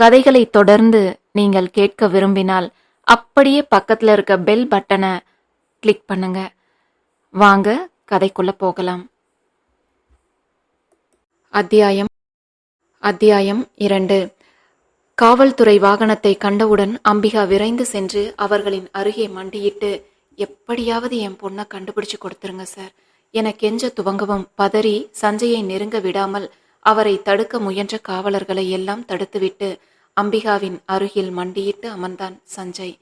கதைகளை தொடர்ந்து நீங்கள் கேட்க விரும்பினால் அப்படியே பக்கத்தில் இருக்க பெல் பட்டனை கிளிக் பண்ணுங்க. வாங்க கதைக்குள்ள போகலாம். அத்தியாயம் அத்தியாயம் இரண்டு. காவல்துறை வாகனத்தை கண்டவுடன் அம்பிகா விரைந்து சென்று அவர்களின் அருகே மண்டியிட்டு எப்படியாவது என் பொண்ணை கண்டுபிடிச்சு கொடுத்துருங்க சார். என கெஞ்ச துவங்கவும் பதறி சஞ்சயை நெருங்க விடாமல் அவரை தடுக்க முயன்ற காவலர்களை எல்லாம் தடுத்துவிட்டு அம்பிகாவின் அருகில் மண்டியிட்டு அமர்ந்தான் சஞ்சய்.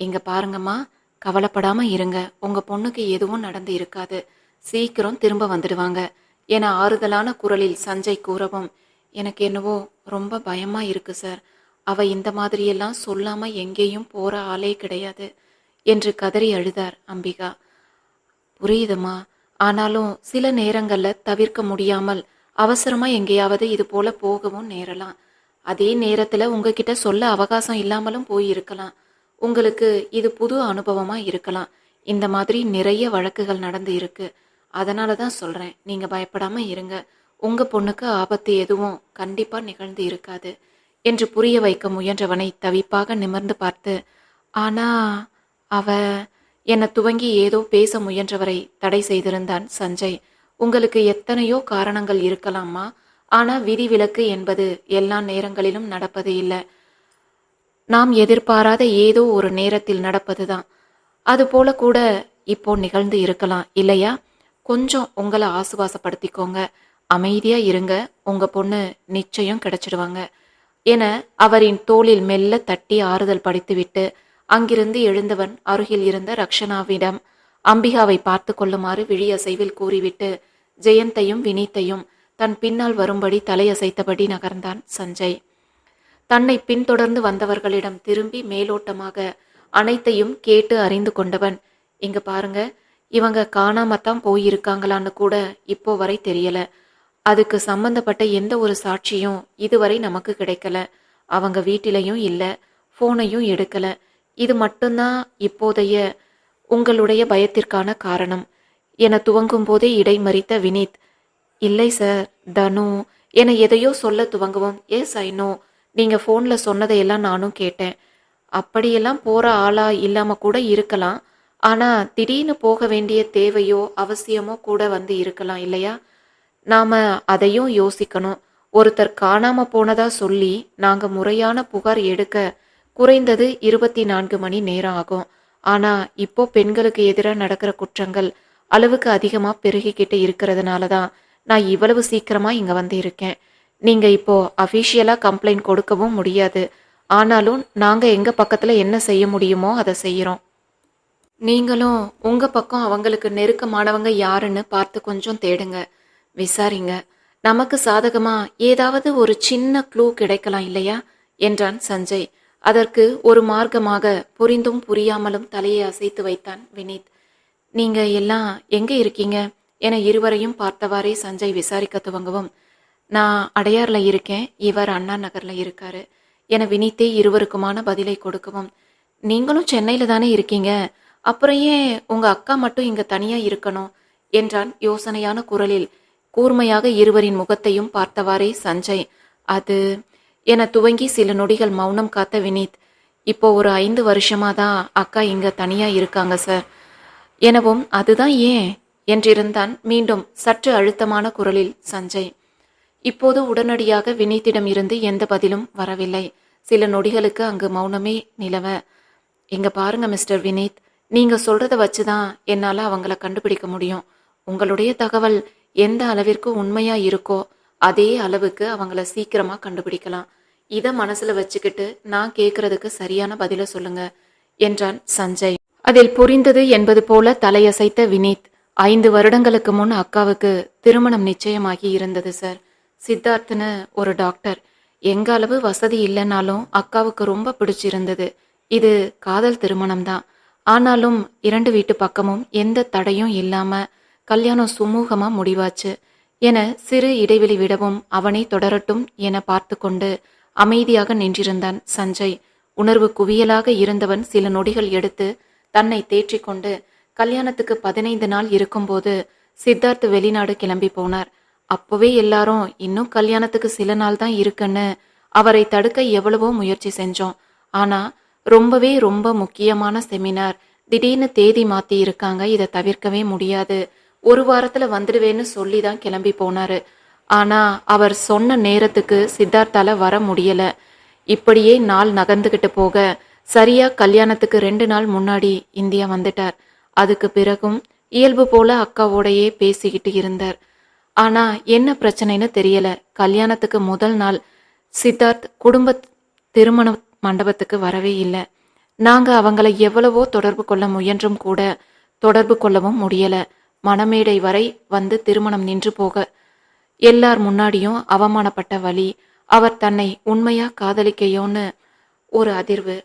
இங்க பாருங்கம்மா கவலைப்படாம இருங்க. உங்க பொண்ணுக்கு எதுவும் நடந்து இருக்காது. சீக்கிரம் திரும்ப வந்துடுவாங்க. என ஆறுதலான குரலில் சஞ்சய் கூறவும் எனக்கு என்னவோ ரொம்ப பயமா இருக்கு சார். அவ இந்த மாதிரியெல்லாம் சொல்லாம எங்கேயும் போற ஆளே கிடையாது என்று கதறி அழுதார் அம்பிகா. புரியுதுமா ஆனாலும் சில நேரங்கள்ல தவிர்க்க முடியாமல் அவசரமா எங்கேயாவது இது போல போகவும் நேரலாம். அதே நேரத்துல உங்ககிட்ட சொல்ல அவகாசம் இல்லாமலும் போயிருக்கலாம். உங்களுக்கு இது புது அனுபவமா இருக்கலாம். இந்த மாதிரி நிறைய வழக்குகள் நடந்து இருக்கு. அதனால தான் சொல்றேன். நீங்க பயப்படாம இருங்க. உங்க பொண்ணுக்கு ஆபத்து எதுவும் கண்டிப்பா நிகழ்ந்து இருக்காது. என்று புரிய வைக்க முயன்றவனை தவிப்பாக நிமிர்ந்து பார்த்து ஆனா அவ என்னை துவங்கி ஏதோ பேச முயன்றவரை தடை செய்திருந்தான் சஞ்சய். உங்களுக்கு எத்தனையோ காரணங்கள் இருக்கலாமா ஆனால் விதிவிலக்கு என்பது எல்லா நேரங்களிலும் நடப்பது இல்லை. நாம் எதிர்பாராத ஏதோ ஒரு நேரத்தில் நடப்பதுதான். அதுபோல கூட இப்போ நிகழ்ந்து இருக்கலாம் இல்லையா? கொஞ்சம் உங்களை ஆசுவாசப்படுத்திக்கோங்க. அமைதியாக இருங்க. உங்கள் பொண்ணு நிச்சயம் கிடைச்சிடுவாங்க. என அவரின் தோளில் மெல்ல தட்டி ஆறுதல் படித்துவிட்டு அங்கிருந்து எழுந்தவன் அருகில் இருந்த ரக்ஷனாவிடம் அம்பிகாவை பார்த்து கொள்ளுமாறு விழியசைவில் கூறிவிட்டு ஜெயந்தையும் வினீத்தையும் தன் பின்னால் வரும்படி தலையசைத்தபடி நகர்ந்தான் சஞ்சய். தன்னை பின்தொடர்ந்து வந்தவர்களிடம் திரும்பி மேலோட்டமாக அனைத்தையும் கேட்டு அறிந்து கொண்டவன் இங்க பாருங்க இவங்க காணாமத்தான் போயிருக்காங்களான்னு கூட இப்போ வரை தெரியல. அதுக்கு சம்பந்தப்பட்ட எந்த ஒரு சாட்சியும் இதுவரை நமக்கு கிடைக்கல. அவங்க வீட்டிலையும் இல்லை போனையும் எடுக்கல. இது மட்டும்தான் இப்போதைய உங்களுடைய பயத்திற்கான காரணம். என துவங்கும் போதே இடைமறித்த வினீத் இல்லை சார் தனு என எதையோ சொல்ல துவங்கவும் எஸ் ஐ நோ ஃபோனில் சொன்னதையெல்லாம் நானும் கேட்டேன். அப்படியெல்லாம் போகிற ஆளா இல்லாமல் கூட இருக்கலாம். ஆனால் திடீர்னு போக வேண்டிய தேவையோ அவசியமோ கூட வந்து இருக்கலாம் இல்லையா? நாம் அதையும் யோசிக்கணும். ஒருத்தர் காணாமல் போனதா சொல்லி நாங்கள் முறையான புகார் எடுக்க குறைந்தது இருபத்தி நான்கு மணி நேரம் ஆகும். ஆனால் இப்போ பெண்களுக்கு எதிராக நடக்கிற குற்றங்கள் அளவுக்கு அதிகமாக பெருகிக்கிட்டு இருக்கிறதுனால தான் நான் இவ்வளவு சீக்கிரமாக இங்கே வந்து இருக்கேன். நீங்கள் இப்போ அஃபிஷியலா கம்ப்ளைண்ட் கொடுக்கவும் முடியாது. ஆனாலும் நாங்கள் எங்கள் பக்கத்தில் என்ன செய்ய முடியுமோ அதை செய்கிறோம் நீங்களும் உங்கள் பக்கம் அவங்களுக்கு நெருக்கமானவங்க யாருன்னு பார்த்து கொஞ்சம் தேடுங்க. விசாரிங்க. நமக்கு சாதகமாக ஏதாவது ஒரு சின்ன க்ளூ கிடைக்கலாம் இல்லையா? என்றான் சஞ்சய். அதற்கு ஒரு மார்க்கமாக புரிந்தும் புரியாமலும் தலையை அசைத்து வைத்தான் வினீத். நீங்கள் எல்லாம் எங்கே இருக்கீங்க? என இருவரையும் பார்த்தவாறே சஞ்சய் விசாரிக்க துவங்கவும் நான் அடையாரில் இருக்கேன் இவர் அண்ணா நகரில் இருக்காரு என வினித்தே இருவருக்குமான பதிலை கொடுக்கவும் நீங்களும் சென்னையில் தானே இருக்கீங்க அப்புறம் ஏன் உங்கள் அக்கா மட்டும் இங்கே தனியாக இருக்கணும்? என்றான் யோசனையான குரலில் கூர்மையாக இருவரின் முகத்தையும் பார்த்தவாறே சஞ்சய் அது என துவங்கி சில நொடிகள் மௌனம் காத்த வினீத் இப்போ ஒரு ஐந்து வருஷமாக தான் அக்கா இங்கே தனியாக இருக்காங்க சார். எனவும் அதுதான் ஏன்? என்றிருந்தான் மீண்டும் சற்று அழுத்தமான குரலில் சஞ்சய். இப்போது உடனடியாக வினீத்திடம் இருந்து எந்த பதிலும் வரவில்லை. சில நொடிகளுக்கு அங்கு மௌனமே நிலவ இங்க பாருங்க மிஸ்டர் வினீத் நீங்க சொல்றத வச்சுதான் என்னால அவங்கள கண்டுபிடிக்க முடியும். உங்களுடைய தகவல் எந்த அளவிற்கு உண்மையா இருக்கோ அதே அளவுக்கு அவங்கள சீக்கிரமா கண்டுபிடிக்கலாம். இதை மனசுல வச்சுக்கிட்டு நான் கேட்கறதுக்கு சரியான பதில சொல்லுங்க என்றான் சஞ்சய். அதில் புரிந்தது என்பது போல தலையசைத்த வினீத் ஐந்து வருடங்களுக்கு முன் அக்காவுக்கு திருமணம் நிச்சயமாகி இருந்தது சார். சித்தார்த்னு ஒரு டாக்டர். எங்க அளவு வசதி இல்லைனாலும் அக்காவுக்கு ரொம்ப பிடிச்சிருந்தது. இது காதல் திருமணம் தான். ஆனாலும் இரண்டு வீட்டு பக்கமும் எந்த தடையும் இல்லாம கல்யாணம் சுமூகமா முடிவாச்சு. என சிறு இடைவெளி விடவும் அவனை தொடரட்டும் என பார்த்து கொண்டு அமைதியாக நின்றிருந்தான் சஞ்சய். உணர்வு குவியலாக இருந்தவன் சில நொடிகள் எடுத்து தன்னை தேற்றிக்கொண்டு கல்யாணத்துக்கு பதினைந்து நாள் இருக்கும்போது சித்தார்த் வெளிநாடு கிளம்பி போனார். அப்போவே எல்லாரும் இன்னும் கல்யாணத்துக்கு சில நாள் தான் இருக்குன்னு அவரை தடுக்க எவ்வளவோ முயற்சி செஞ்சோம். ஆனா ரொம்பவே ரொம்ப முக்கியமான செமினார். திடீர்னு தேதி மாத்தி இருக்காங்க. இதை தவிர்க்கவே முடியாது. ஒரு வாரத்துல வந்துடுவேன்னு சொல்லி தான் கிளம்பி போனாரு. ஆனா அவர் சொன்ன நேரத்துக்கு சித்தார்த்தால வர முடியல. இப்படியே நாள் நகர்ந்துகிட்டு போக சரியா கல்யாணத்துக்கு ரெண்டு நாள் முன்னாடி இந்தியா வந்துட்டார். அதுக்கு பிறகும் இயல்பு போல அக்காவோடையே பேசிக்கிட்டு இருந்தார். ஆனா என்ன பிரச்சனைன்னு தெரியல. கல்யாணத்துக்கு முதல் நாள் சித்தார்த் குடும்ப திருமண மண்டபத்துக்கு வரவே இல்லை. நாங்க அவங்களை எவ்வளவோ தொடர்பு கொள்ள முயன்றும் கூட தொடர்பு கொள்ளவும் முடியல. மணமேடை வரை வந்து திருமணம் நின்று போக எல்லார் முன்னாடியும் அவமானப்பட்ட வழி அவர் தன்னை உண்மையா காதலிக்கையோன்னு ஒரு அதிர்வு.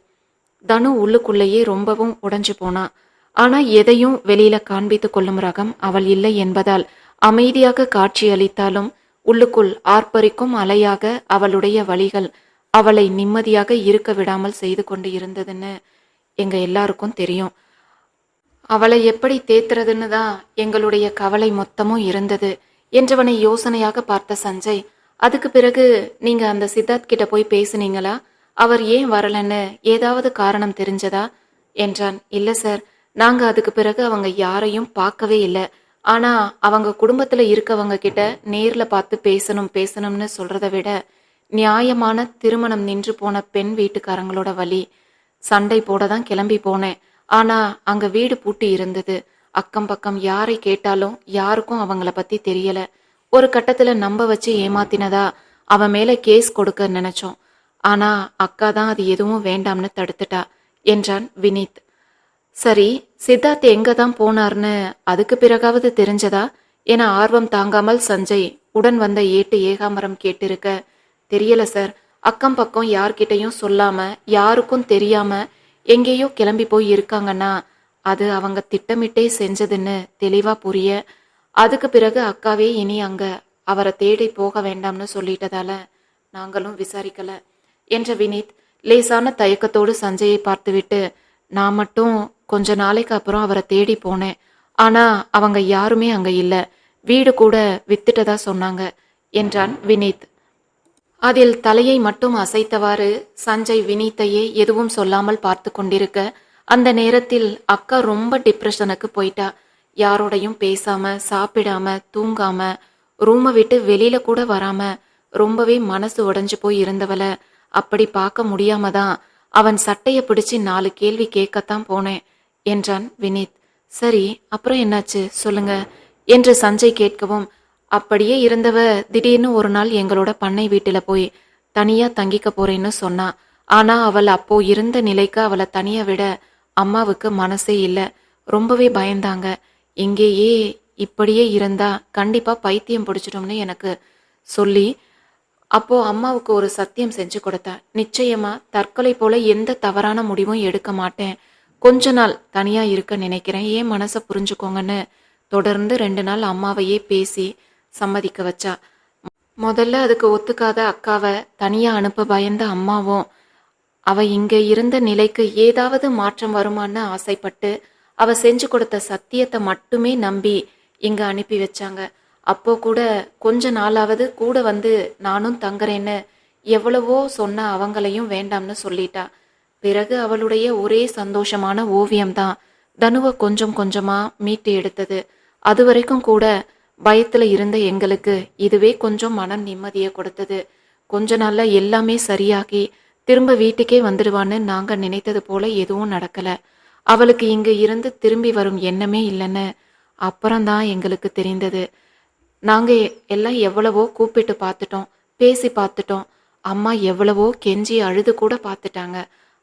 தனு உள்ளுக்குள்ளேயே ரொம்பவும் உடைஞ்சு போனா. ஆனால் எதையும் வெளியில காண்பித்து கொள்ளும் ரகம் அவள் இல்லை என்பதால் அமைதியாக காட்சியளித்தாலும் உள்ளுக்குள் ஆர்ப்பரிக்கும் அலையாக அவளுடைய வழிகள் அவளை நிம்மதியாக இருக்க விடாமல் செய்து கொண்டு இருந்ததுன்னு எங்க எல்லாருக்கும் தெரியும். அவளை எப்படி தேத்துறதுன்னு தான் எங்களுடைய கவலை மொத்தமும் இருந்தது என்றவனை யோசனையாக பார்த்த சஞ்சய் அதுக்கு பிறகு நீங்க அந்த சித்தார்த் கிட்ட போய் பேசுனீங்களா? அவர் ஏன் வரலன்னு ஏதாவது காரணம் தெரிஞ்சதா? என்றான். இல்ல சார் நாங்க அதுக்கு பிறகு அவங்க யாரையும் பார்க்கவே இல்லை. ஆனா அவங்க குடும்பத்துல இருக்கவங்க கிட்ட நேர்ல பார்த்து பேசணும் பேசணும்னு சொல்றதை விட நியாயமான திருமணம் நின்று போன பெண் வீட்டுக்காரங்களோட வழி சண்டை போட தான் கிளம்பி போனேன். ஆனா அங்க வீடு பூட்டி இருந்தது. அக்கம் பக்கம் யாரை கேட்டாலும் யாருக்கும் அவங்கள பத்தி தெரியல. ஒரு கட்டத்துல நம்ப வச்சு ஏமாத்தினதா அவன் மேல கேஸ் கொடுக்க நினைச்சோம். ஆனா அக்கா தான் அது எதுவும் வேண்டாம்னு தடுத்துட்டா என்றான் வினீத். சரி சித்தார்த் எங்க தான் போனார்னு அதுக்கு பிறகாவது தெரிஞ்சதா? என ஆர்வம் தாங்காமல் சஞ்சய் உடன் வந்த ஏட்டு ஏகாமரம் கேட்டிருக்க தெரியல சார். அக்கம் பக்கம் யார்கிட்டையும் சொல்லாம யாருக்கும் தெரியாம எங்கேயோ கிளம்பி போய் இருக்காங்கன்னா அது அவங்க திட்டமிட்டே செஞ்சதுன்னு தெளிவா புரிய அதுக்கு பிறகு அக்காவே இனி அங்க அவரை தேடி போக வேண்டாம்னு சொல்லிட்டதால நாங்களும் விசாரிக்கல என்ற வினீத் லேசான தயக்கத்தோடு சஞ்சயை பார்த்துவிட்டு நான் மட்டும் கொஞ்ச நாளைக்கு அப்புறம் அவரை தேடி போனேன். ஆனா அவங்க யாருமே அங்க இல்ல. வீடு கூட வித்துட்டதா சொன்னாங்க என்றான் வினீத். அதில் தலையை மட்டும் அசைத்தவாறு சஞ்சய் வினீத்தையே எதுவும் சொல்லாமல் பார்த்து கொண்டிருக்க அந்த நேரத்தில் அக்கா ரொம்ப டிப்ரெஷனுக்கு போயிட்டா. யாரோடையும் பேசாம சாப்பிடாம தூங்காம ரூமை விட்டு வெளியில கூட வராம ரொம்பவே மனசு உடஞ்சு போய் இருந்தவள. அப்படி பார்க்க முடியாம தான் அவன் சட்டைய பிடிச்சு நாலு கேள்வி கேட்கத்தான் போனேன். என்றான் வினீத். சரி அப்புறம் என்னாச்சு? சொல்லுங்க என்று சஞ்சய் கேட்கவும் அப்படியே இருந்தவ திடீர்னு ஒரு நாள் எங்களோட பண்ணை வீட்டில் போய் தனியா தங்கிக்க போறேன்னு சொன்னா. ஆனா அவள் அப்போ இருந்த நிலைக்கு அவளை தனியா விட அம்மாவுக்கு மனசே இல்லை. ரொம்பவே பயந்தாங்க. இங்கேயே இப்படியே இருந்தா கண்டிப்பா பைத்தியம் பிடிச்சிடும்னு எனக்கு சொல்லி அப்போ அம்மாவுக்கு ஒரு சத்தியம் செஞ்சு கொடுத்தா. நிச்சயமா தற்கொலை போல எந்த தவறான முடிவும் எடுக்க மாட்டேன். கொஞ்ச நாள் தனியாக இருக்க நினைக்கிறேன். ஏன் மனசை புரிஞ்சுக்கோங்கன்னு தொடர்ந்து ரெண்டு நாள் அம்மாவையே பேசி சம்மதிக்க வச்சா. முதல்ல அதுக்கு ஒத்துக்காத அக்காவை தனியாக அனுப்ப பயந்த அம்மாவும் அவ இங்கே இருந்த நிலைக்கு ஏதாவது மாற்றம் வருமான்னு ஆசைப்பட்டு அவ செஞ்சு கொடுத்த சத்தியத்தை மட்டுமே நம்பி இங்கே அனுப்பி வச்சாங்க. அப்போ கூட கொஞ்ச நாளாவது கூட வந்து நானும் தங்குறேன்னு எவ்வளவோ சொன்ன அவங்களையும் வேண்டாம்னு சொல்லிட்டா. பிறகு அவளுடைய ஒரே சந்தோஷமான ஓவியம்தான் தனுவை கொஞ்சம் கொஞ்சமா மீட்டு எடுத்தது. அது வரைக்கும் கூட பயத்துல இருந்த எங்களுக்கு இதுவே கொஞ்சம் மனம் நிம்மதியை கொடுத்தது. கொஞ்ச நாள்ல எல்லாமே சரியாகி திரும்ப வீட்டுக்கே வந்துடுவான்னு நாங்க நினைத்தது போல எதுவும் நடக்கல. அவளுக்கு இங்க இருந்து திரும்பி வரும் எண்ணமே இல்லைன்னு அப்புறம்தான் எங்களுக்கு தெரிந்தது. நாங்க எல்லாம் எவ்வளவோ கூப்பிட்டு பார்த்துட்டோம் பேசி பார்த்துட்டோம். அம்மா எவ்வளவோ கெஞ்சி அழுது கூட பார்த்துட்டாங்க.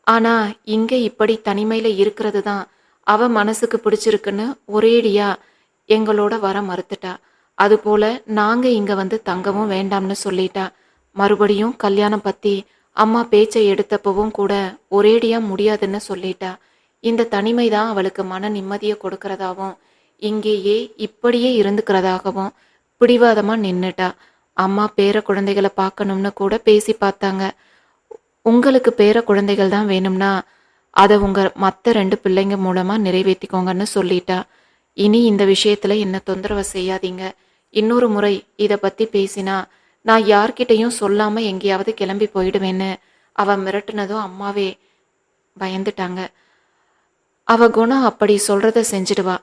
ஆனா இங்க இப்படி தனிமையில இருக்கிறது தான் அவ மனசுக்கு பிடிச்சிருக்குன்னு ஒரேடியா எங்களோட வர மறுத்துட்டா. அதுபோல நாங்க இங்க வந்து தங்கவும் வேண்டாம்னு சொல்லிட்டா. மறுபடியும் கல்யாணம் பத்தி அம்மா பேச்சை எடுத்தப்பவும் கூட ஒரேடியா முடியாதுன்னு சொல்லிட்டா. இந்த தனிமை தான் அவளுக்கு மன நிம்மதியை கொடுக்கறதாவும் இங்கேயே இப்படியே இருந்துக்கிறதாகவும் பிடிவாதமா நின்னுட்டா. அம்மா பேர குழந்தைகளை பார்க்கணும்னு கூட பேசி பார்த்தாங்க. உங்களுக்கு பேர குழந்தைகள் தான் வேணும்னா அதை உங்கள் மற்ற ரெண்டு பிள்ளைங்க மூலமாக நிறைவேற்றிக்கோங்கன்னு சொல்லிட்டா. இனி இந்த விஷயத்தில் என்ன தொந்தரவு செய்யாதீங்க. இன்னொரு முறை இதை பற்றி பேசினா நான் யார்கிட்டையும் சொல்லாமல் எங்கேயாவது கிளம்பி போயிடுவேன்னு அவள் மிரட்டினதும் அம்மாவே பயந்துட்டாங்க. அவ குணம் அப்படி சொல்றத செஞ்சிடுவா.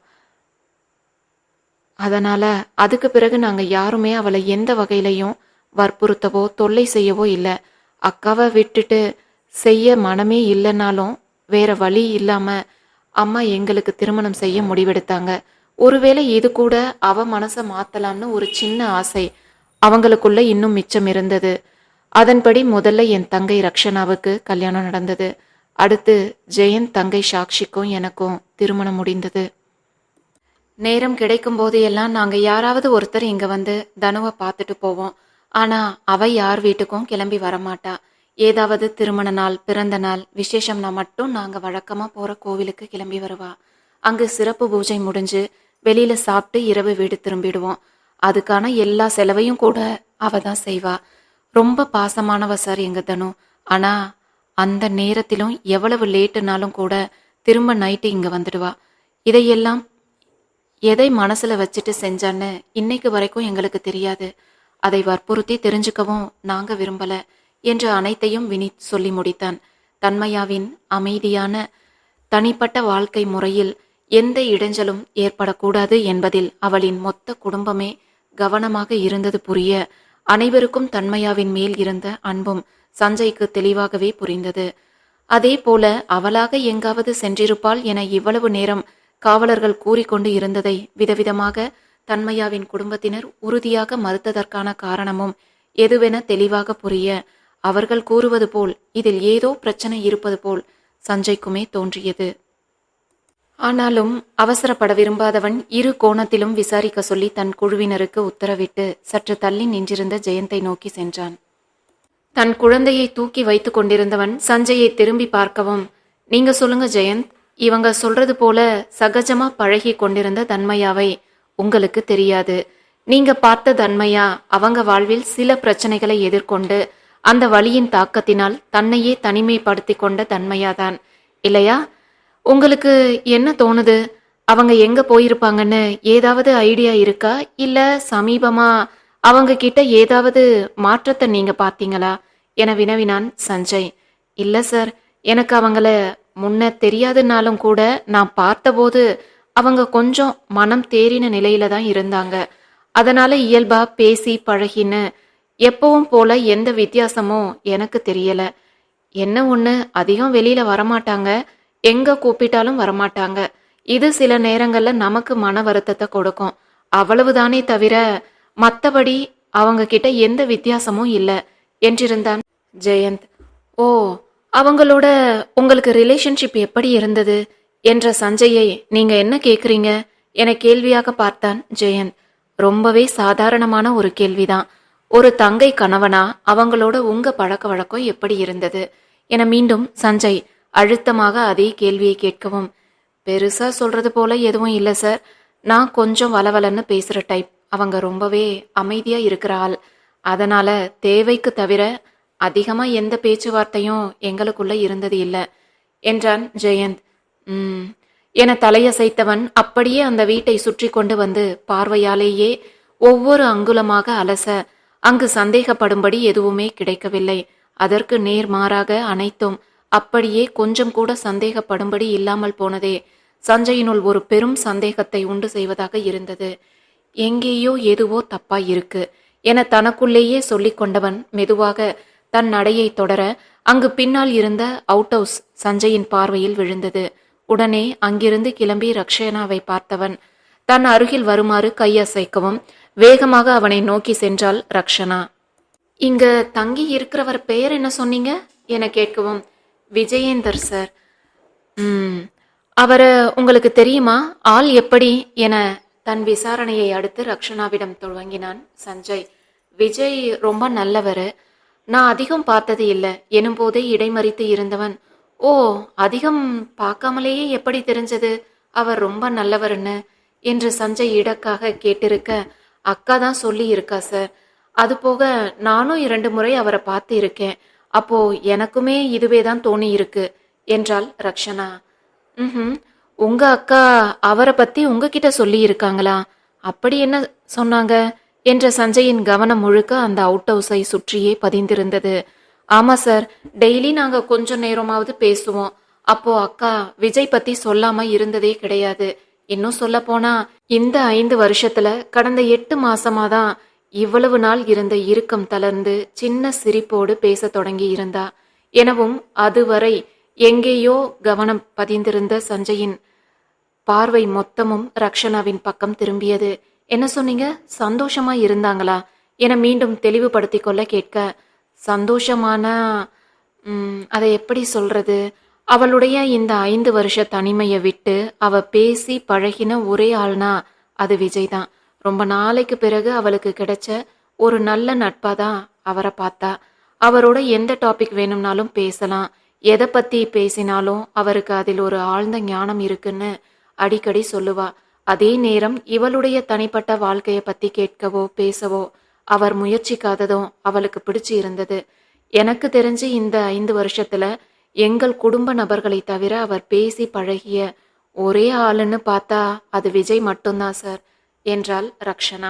அதனால அதுக்கு பிறகு நாங்கள் யாருமே அவளை எந்த வகையிலையும் வற்புறுத்தவோ தொல்லை செய்யவோ இல்லை. அக்காவை விட்டுட்டு செய்ய மனமே இல்லைனாலும் வேற வழி இல்லாம அம்மா எங்களுக்கு திருமணம் செய்ய முடிவெடுத்தாங்க. ஒருவேளை இது கூட அவ மனசை மாத்தலாம்னு ஒரு சின்ன ஆசை. அவங்களுக்குள்ள இன்னும் மிச்சம் இருந்தது. அதன்படி முதல்ல என் தங்கை ரக்ஷனாவுக்கு கல்யாணம் நடந்தது. அடுத்து ஜெயந்த் தங்கை சாக்ஷிக்கும் எனக்கும் திருமணம் முடிந்தது. நேரம் கிடைக்கும் போதெல்லாம் நாங்கள் யாராவது ஒருத்தர் இங்கே வந்து தனுவை பார்த்துட்டு போவோம். ஆனா அவ யார் வீட்டுக்கும் கிளம்பி வரமாட்டா. ஏதாவது திருமண நாள் பிறந்த நாள் விசேஷம்னா மட்டும் நாங்க வழக்கமா போற கோவிலுக்கு கிளம்பி வருவா. அங்கு சிறப்பு பூஜை முடிஞ்சு வெளியில சாப்பிட்டு இரவு வீடு திரும்பிடுவோம். அதுக்கான எல்லா செலவையும் கூட அவ தான் செய்வா. ரொம்ப பாசமானவ சார் எங்க தனு. ஆனா அந்த நேரத்திலும் எவ்வளவு லேட்டுனாலும் கூட திரும்ப நைட்டு இங்க வந்துடுவா. இதையெல்லாம் எதை மனசுல வச்சுட்டு செஞ்சான்னு இன்னைக்கு வரைக்கும் எங்களுக்கு தெரியாது. அதை வற்புறுத்தி தெரிஞ்சுக்கவும் நாங்க விரும்பல என்று அனைத்தையும் வினித் சொல்லி முடித்தான். தன்மையாவின் அமைதியான தனிப்பட்ட வாழ்க்கை முறையில் எந்த இடைஞ்சலும் ஏற்படக்கூடாது என்பதில் அவளின் மொத்த குடும்பமே கவனமாக இருந்தது புரிய அனைவருக்கும் தன்மையாவின் மேல் இருந்த அன்பும் சஞ்சய்க்கு தெளிவாகவே புரிந்தது. அதே போல அவளாக எங்காவது சென்றிருப்பாள் என இவ்வளவு நேரம் காவலர்கள் கூறிக்கொண்டு இருந்ததை விதவிதமாக தன்மையாவின் குடும்பத்தினர் உறுதியாக மறுத்ததற்கான காரணமும் எதுவென தெளிவாக புரிய அவர்கள் கூறுவது போல் இதில் ஏதோ பிரச்சனை இருப்பது போல் சஞ்சய்க்குமே தோன்றியது. ஆனாலும் அவசரப்பட விரும்பாதவன் இரு கோணத்திலும் விசாரிக்க சொல்லி தன் குழுவினருக்கு உத்தரவிட்டு சற்று தள்ளி நின்றிருந்த ஜெயந்தை நோக்கி சென்றான். தன் குழந்தையை தூக்கி வைத்து கொண்டிருந்தவன் சஞ்சயை திரும்பி பார்க்கவும் நீங்க சொல்லுங்க ஜெயந்த் இவங்க சொல்றது போல சகஜமா பழகி கொண்டிருந்த தன்மையாவை உங்களுக்கு தெரியாது. நீங்க பார்த்த தன்மையா அவங்க வாழ்வில் சில பிரச்சனைகளை எதிர்கொண்டு அந்த வழியின் தாக்கத்தினால் தன்னையே தனிமைப்படுத்தி கொண்ட தன்மையாதான். இல்லையா? உங்களுக்கு என்ன தோணுது? அவங்க எங்க போயிருப்பாங்கன்னு ஏதாவது ஐடியா இருக்கா? இல்ல சமீபமா அவங்க கிட்ட ஏதாவது மாற்றத்தை நீங்க பாத்தீங்களா என வினவினான் சஞ்சய். இல்ல சார் எனக்கு அவங்கள முன்ன தெரியாதுனாலும் கூட நான் பார்த்தபோது அவங்க கொஞ்சம் மனம் தேறின நிலையில தான் இருந்தாங்க. அதனால இயல்பா பேசி பழகின்னு எப்பவும் போல எந்த வித்தியாசமும் எனக்கு தெரியல. என்ன ஒண்ணு? அதிகம் வெளியில வரமாட்டாங்க. எங்க கூப்பிட்டாலும் வரமாட்டாங்க. இது சில நேரங்கள்ல நமக்கு மன வருத்தத்தை கொடுக்கும். அவ்வளவுதானே தவிர மத்தபடி அவங்க கிட்ட எந்த வித்தியாசமும் இல்ல. என்றிருந்தான் ஜெயந்த். ஓ அவங்களோட உங்களுக்கு ரிலேஷன்ஷிப் எப்படி இருந்தது? என்ற சஞ்சயை நீங்க என்ன கேக்குறீங்க? என கேள்வியாக பார்த்தான் ஜெயந்த். ரொம்பவே சாதாரணமான ஒரு கேள்விதான். ஒரு தங்கை கணவனா அவங்களோட உங்க பழக்க வழக்கம் எப்படி இருந்தது? என மீண்டும் சஞ்சய் அழுத்தமாக அதே கேள்வியை கேட்கவும் பெருசா சொல்றது போல எதுவும் இல்லை சார். நான் கொஞ்சம் வளவலன்னு பேசுற டைப் அவங்க ரொம்பவே அமைதியா இருக்கிற ஆள். அதனால தேவைக்கு தவிர அதிகமா எந்த பேச்சுவார்த்தையும் எங்களுக்குள்ள இருந்தது இல்லை என்றான் ஜெயந்த். ம். என தலையசைத்தவன் அப்படியே அந்த வீட்டை சுற்றி கொண்டு வந்து பார்வையாலேயே ஒவ்வொரு அங்குலமாக அலச அங்கு சந்தேகப்படும்படி எதுவுமே கிடைக்கவில்லை. அதற்கு நேர்மாறாக அனைத்தும் அப்படியே கொஞ்சம் கூட சந்தேகப்படும்படி இல்லாமல் போனதே சஞ்சயினுள் ஒரு பெரும் சந்தேகத்தை உண்டு செய்வதாக இருந்தது. எங்கேயோ எதுவோ தப்பா இருக்கு என தனக்குள்ளேயே சொல்லிக் கொண்டவன் மெதுவாக தன் நடையை தொடர அங்கு பின்னால் இருந்த அவுட் ஹவுஸ் சஞ்சயின் பார்வையில் விழுந்தது. உடனே அங்கிருந்து கிளம்பி ரக்ஷனாவை பார்த்தவன். தன் அருகில் வருமாறு கையசைக்கவும் வேகமாக அவனை நோக்கி சென்றாள் ரக்ஷனா. இங்க தங்கி இருக்கிறவர் பெயர் என்ன சொன்னீங்க? என கேட்கவும் விஜயேந்தர் சார். ம் அவரை உங்களுக்கு தெரியுமா? ஆள் எப்படி? என தன் விசாரணையை அடுத்து ரக்ஷனாவிடம் துவங்கினான் சஞ்சய். விஜய் ரொம்ப நல்லவர். நான் அதிகம் பார்த்தது இல்லை எனும்போதே இடைமறித்து இருந்தவன். ஓ அதிகம் பார்க்காமலேயே எப்படி தெரிஞ்சது? அவர் ரொம்ப நல்லவர்னு என்று சஞ்சய் இடக்காக கேட்டிருக்க அக்கா தான் சொல்லி இருக்கா சார் அது போக நானும் இரண்டு முறை அவரை பார்த்து இருக்கேன் அப்போ எனக்குமே இதுவே தான் தோணி இருக்கு என்றாள் ரக்ஷனா. ம் உங்க அக்கா அவரை பத்தி உங்ககிட்ட சொல்லி இருக்காங்களா அப்படி என்ன சொன்னாங்க? என்ற சஞ்சயின் கவனம் முழுக்க அந்த அவுட் ஹவுஸை சுற்றியே பதிந்திருந்தது. ஆமாம் சார். டெய்லி நாங்கள் கொஞ்ச நேரமாவது பேசுவோம். அப்போ அக்கா விஜய் பத்தி சொல்லாம இருந்ததே கிடையாது. இன்னும் சொல்ல போனா இந்த ஐந்து வருஷத்துல கடந்த எட்டு மாசமாதான் இவ்வளவு நாள் இருந்த இறுக்கம் தளர்ந்து சின்ன சிரிப்போடு பேசத் தொடங்கி இருந்தா. எனவும் அதுவரை எங்கேயோ கவனம் பதிந்திருந்த சஞ்சயின் பார்வை மொத்தமும் ரக்ஷனாவின் பக்கம் திரும்பியது. என்ன சொன்னீங்க? சந்தோஷமா இருந்தாங்களா? என மீண்டும் தெளிவுபடுத்திக் கொள்ள கேட்க சந்தோஷமான அதை எப்படி சொல்றது? அவளுடைய இந்த ஐந்து வருஷ தனிமையை விட்டு அவ பேசி பழகின ஒரே ஆள்னா அது விஜய் தான் ரொம்ப நாளைக்கு பிறகு அவளுக்கு கிடைச்ச ஒரு நல்ல நட்பா தான் அவரை பார்த்தா. அவரோட எந்த டாபிக் வேணும்னாலும் பேசலாம். எதை பத்தி பேசினாலும் அவருக்கு அதில் ஒரு ஆழ்ந்த ஞானம் இருக்குன்னு அடிக்கடி சொல்லுவா. அதே நேரம் இவளுடைய தனிப்பட்ட வாழ்க்கையை பத்தி கேட்கவோ பேசவோ அவர் முயற்சிக்காததும் அவளுக்கு பிடிச்சு இருந்தது. எனக்கு தெரிஞ்சு இந்த ஐந்து வருஷத்துல எங்கள் குடும்ப நபர்களை தவிர அவர் பேசி பழகிய ஒரே ஆளுன்னு பார்த்தா அது விஜய் மட்டும்தான் சார் என்றாள் ரக்ஷனா.